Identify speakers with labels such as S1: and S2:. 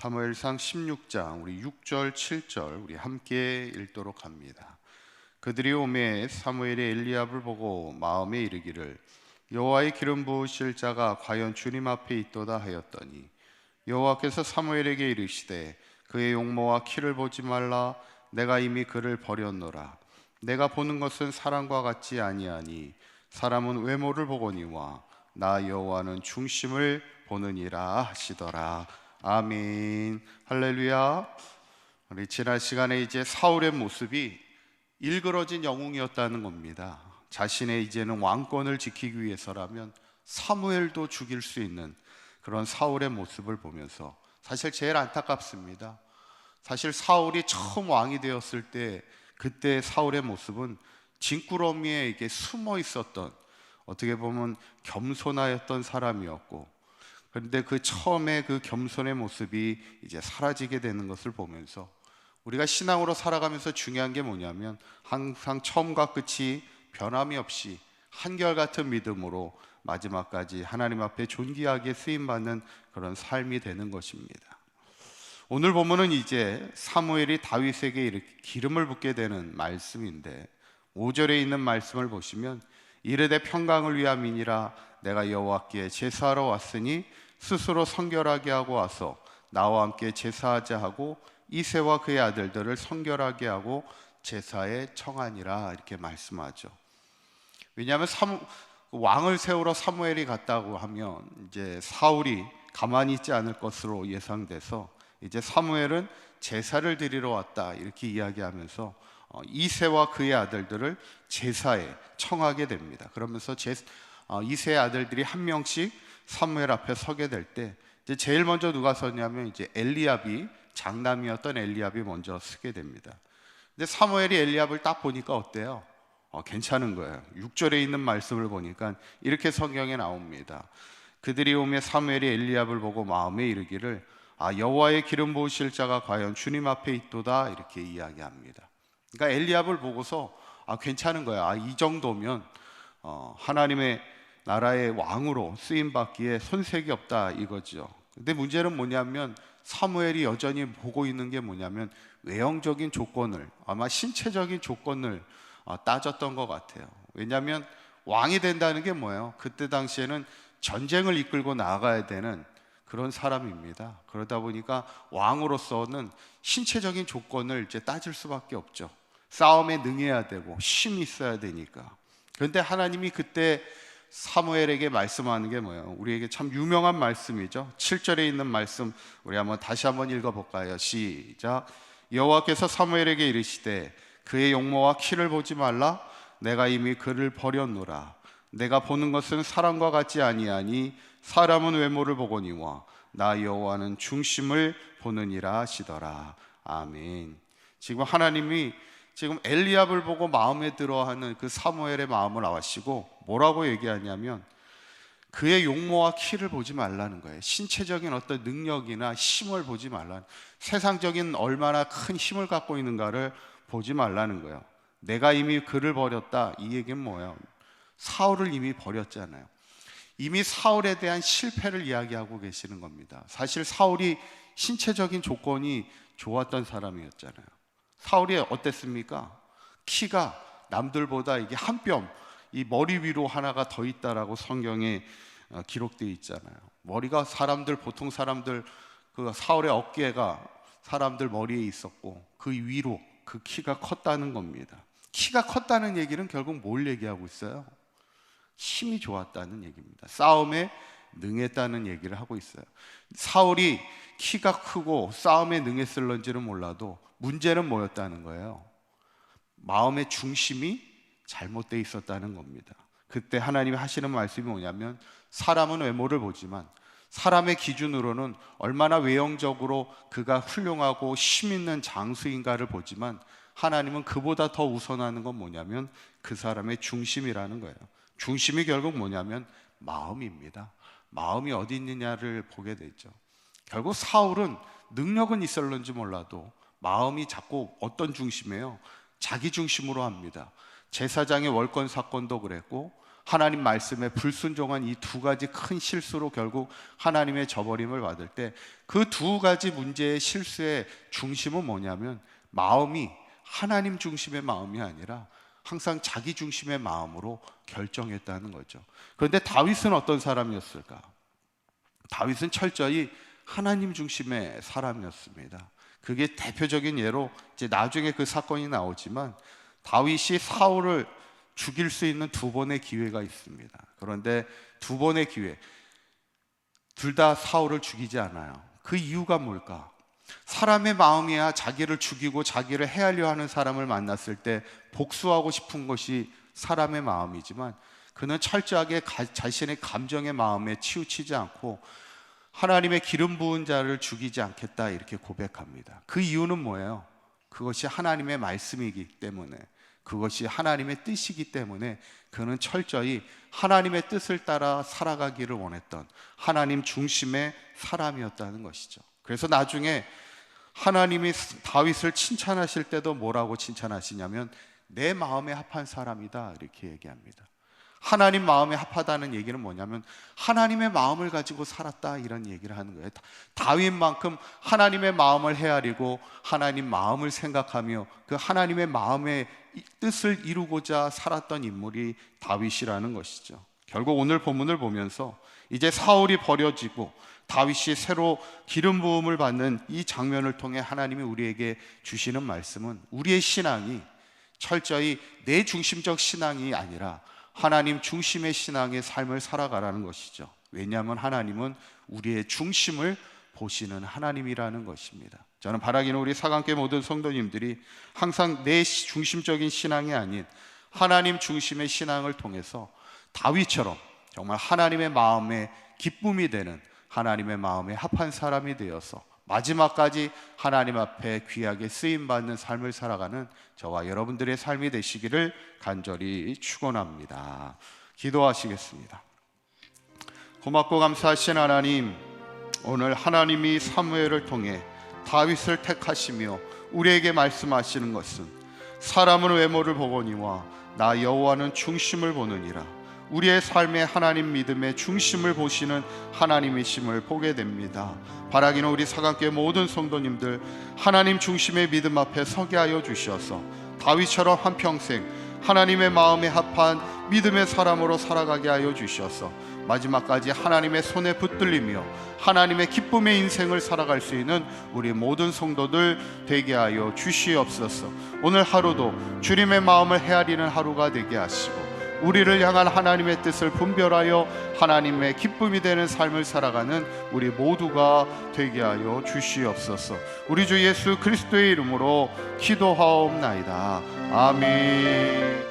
S1: 사무엘상 16장 우리 6절 7절 우리 함께 읽도록 합니다. 그들이 오매 사무엘이 엘리압을 보고 마음에 이르기를 여호와의 기름 부으실 자가 과연 주님 앞에 있도다 하였더니 여호와께서 사무엘에게 이르시되 그의 용모와 키를 보지 말라. 내가 이미 그를 버렸노라. 내가 보는 것은 사람과 같지 아니하니 사람은 외모를 보거니와 나 여호와는 중심을 보느니라 하시더라 아멘. 할렐루야. 우리 지난 시간에 이제 사울의 모습이 일그러진 영웅이었다는 겁니다. 자신의 이제는 왕권을 지키기 위해서라면 사무엘도 죽일 수 있는 그런 사울의 모습을 보면서 사실 제일 안타깝습니다. 사실 사울이 처음 왕이 되었을 때 그때 사울의 모습은 진꾸러미에 이게 숨어 있었던 어떻게 보면 겸손하였던 사람이었고 그런데 그 처음에 그 겸손의 모습이 이제 사라지게 되는 것을 보면서 우리가 신앙으로 살아가면서 중요한 게 뭐냐면 항상 처음과 끝이 변함이 없이 한결같은 믿음으로 마지막까지 하나님 앞에 존귀하게 쓰임 받는 그런 삶이 되는 것입니다. 오늘 보면은 이제 사무엘이 다윗에게 이렇게 기름을 붓게 되는 말씀인데 5절에 있는 말씀을 보시면 이르되 평강을 위함이니라. 내가 여호와께 제사하러 왔으니 스스로 성결하게 하고 와서 나와 함께 제사하자 하고 이세와 그의 아들들을 성결하게 하고 제사에 청하니라. 이렇게 말씀하죠. 왜냐하면 사무, 왕을 세우러 사무엘이 갔다고 하면 이제 사울이 가만히 있지 않을 것으로 예상돼서 이제 사무엘은 제사를 드리러 왔다. 이렇게 이야기하면서 어, 이세와 그의 아들들을 제사에 청하게 됩니다. 그러면서 제, 어, 이세의 아들들이 한 명씩 사무엘 앞에 서게 될 때 제일 먼저 누가 서냐면 이제 엘리압이 장남이었던 엘리압이 먼저 서게 됩니다. 근데 사무엘이 엘리압을 딱 보니까 어때요? 어, 괜찮은 거예요. 6절에 있는 말씀을 보니까 이렇게 성경에 나옵니다. 그들이 오며 사무엘이 엘리압을 보고 마음에 이르기를 아 여호와의 기름 부으실 자가 과연 주님 앞에 있도다 이렇게 이야기합니다. 그러니까 엘리압을 보고서 아 괜찮은 거야. 아, 이 정도면 어, 하나님의 나라의 왕으로 쓰임 받기에 손색이 없다 이거죠. 근데 문제는 뭐냐면 사무엘이 여전히 보고 있는 게 뭐냐면 외형적인 조건을 아마 신체적인 조건을 어, 따졌던 것 같아요. 왜냐하면 왕이 된다는 게 뭐예요? 그때 당시에는 전쟁을 이끌고 나가야 되는 그런 사람입니다. 그러다 보니까 왕으로서는 신체적인 조건을 이제 따질 수밖에 없죠. 싸움에 능해야 되고 힘이 있어야 되니까. 그런데 하나님이 그때 사무엘에게 말씀하는 게 뭐예요? 우리에게 참 유명한 말씀이죠. 7절에 있는 말씀 우리 한번 다시 한번 읽어 볼까요? 시작. 여호와께서 사무엘에게 이르시되 그의 용모와 키를 보지 말라 내가 이미 그를 버렸노라 내가 보는 것은 사람과 같지 아니하니 사람은 외모를 보거니와 나 여호와는 중심을 보느니라 하시더라 아멘 지금 하나님이 지금 엘리압을 보고 마음에 들어하는 그 사무엘의 마음을 아시고 뭐라고 얘기하냐면 그의 용모와 키를 보지 말라는 거예요. 신체적인 어떤 능력이나 힘을 보지 말라는 세상적인 얼마나 큰 힘을 갖고 있는가를 보지 말라는 거예요. 내가 이미 그를 버렸다. 이 얘기는 뭐예요? 사울을 이미 버렸잖아요. 이미 사울에 대한 실패를 이야기하고 계시는 겁니다. 사실 사울이 신체적인 조건이 좋았던 사람이었잖아요. 사울이 어땠습니까? 키가 남들보다 이게 한 뼘, 이 머리 위로 하나가 더 있다라고 성경에 어, 기록되어 있잖아요. 머리가 사람들 보통 사람들 그 사울의 어깨가 사람들 머리에 있었고 그 위로 그 키가 컸다는 겁니다. 키가 컸다는 얘기는 결국 뭘 얘기하고 있어요? 힘이 좋았다는 얘기입니다. 싸움에 능했다는 얘기를 하고 있어요. 사울이 키가 크고 싸움에 능했을런지는 몰라도 문제는 뭐였다는 거예요? 마음의 중심이 잘못되어 있었다는 겁니다. 그때 하나님이 하시는 말씀이 뭐냐면 사람은 외모를 보지만 사람의 기준으로는 얼마나 외형적으로 그가 훌륭하고 힘 있는 장수인가를 보지만 하나님은 그보다 더 우선하는 건 뭐냐면 그 사람의 중심이라는 거예요. 중심이 결국 뭐냐면 마음입니다. 마음이 어디 있느냐를 보게 되죠. 결국 사울은 능력은 있었는지 몰라도 마음이 자꾸 어떤 중심이에요? 자기 중심으로 합니다. 제사장의 월권 사건도 그랬고 하나님 말씀에 불순종한 이 두 가지 큰 실수로 결국 하나님의 저버림을 받을 때 그 두 가지 문제의 실수의 중심은 뭐냐면 마음이 하나님 중심의 마음이 아니라 항상 자기 중심의 마음으로 결정했다는 거죠. 그런데 다윗은 어떤 사람이었을까? 다윗은 철저히 하나님 중심의 사람이었습니다. 그게 대표적인 예로 이제 나중에 그 사건이 나오지만 다윗이 사울을 죽일 수 있는 두 번의 기회가 있습니다. 그런데 두 번의 기회 둘 다 사울을 죽이지 않아요. 그 이유가 뭘까? 사람의 마음이야 자기를 죽이고 자기를 해하려 하는 사람을 만났을 때 복수하고 싶은 것이 사람의 마음이지만 그는 철저하게 가- 자신의 감정의 마음에 치우치지 않고 하나님의 기름 부은 자를 죽이지 않겠다 이렇게 고백합니다. 그 이유는 뭐예요? 그것이 하나님의 말씀이기 때문에 그것이 하나님의 뜻이기 때문에 그는 철저히 하나님의 뜻을 따라 살아가기를 원했던 하나님 중심의 사람이었다는 것이죠. 그래서 나중에 하나님이 다윗을 칭찬하실 때도 뭐라고 칭찬하시냐면 내 마음에 합한 사람이다 이렇게 얘기합니다. 하나님 마음에 합하다는 얘기는 뭐냐면 하나님의 마음을 가지고 살았다 이런 얘기를 하는 거예요. 다- 다윗만큼 하나님의 마음을 헤아리고 하나님 마음을 생각하며 그 하나님의 마음의 이- 뜻을 이루고자 살았던 인물이 다윗이라는 것이죠. 결국 오늘 본문을 보면서 이제 사울이 버려지고 다윗이 새로 기름 부음을 받는 이 장면을 통해 하나님이 우리에게 주시는 말씀은 우리의 신앙이 철저히 내 중심적 신앙이 아니라 하나님 중심의 신앙의 삶을 살아가라는 것이죠. 왜냐하면 하나님은 우리의 중심을 보시는 하나님이라는 것입니다. 저는 바라기는 우리 사강계 모든 성도님들이 항상 내 시- 중심적인 신앙이 아닌 하나님 중심의 신앙을 통해서 다윗처럼 정말 하나님의 마음에 기쁨이 되는 하나님의 마음에 합한 사람이 되어서 마지막까지 하나님 앞에 귀하게 쓰임 받는 삶을 살아가는 저와 여러분들의 삶이 되시기를 간절히 축원합니다. 기도하시겠습니다. 고맙고 감사하신 하나님, 오늘 하나님이 사무엘을 통해 다윗을 택하시며 우리에게 말씀하시는 것은 사람은 외모를 보거니와 나 여호와는 중심을 보느니라. 우리의 삶의 하나님 믿음의 중심을 보시는 하나님이심을 보게 됩니다. 바라기는 우리 사강교회 모든 성도님들 하나님 중심의 믿음 앞에 서게 하여 주셔서 다윗처럼 한 평생 하나님의 마음에 합한 믿음의 사람으로 살아가게 하여 주셔서 마지막까지 하나님의 손에 붙들리며 하나님의 기쁨의 인생을 살아갈 수 있는 우리 모든 성도들 되게 하여 주시옵소서. 오늘 하루도 주님의 마음을 헤아리는 하루가 되게 하시고 우리를 향한 하나님의 뜻을 분별하여 하나님의 기쁨이 되는 삶을 살아가는 우리 모두가 되게 하여 주시옵소서. 우리 주 예수 그리스도의 이름으로 기도하옵나이다. 아멘.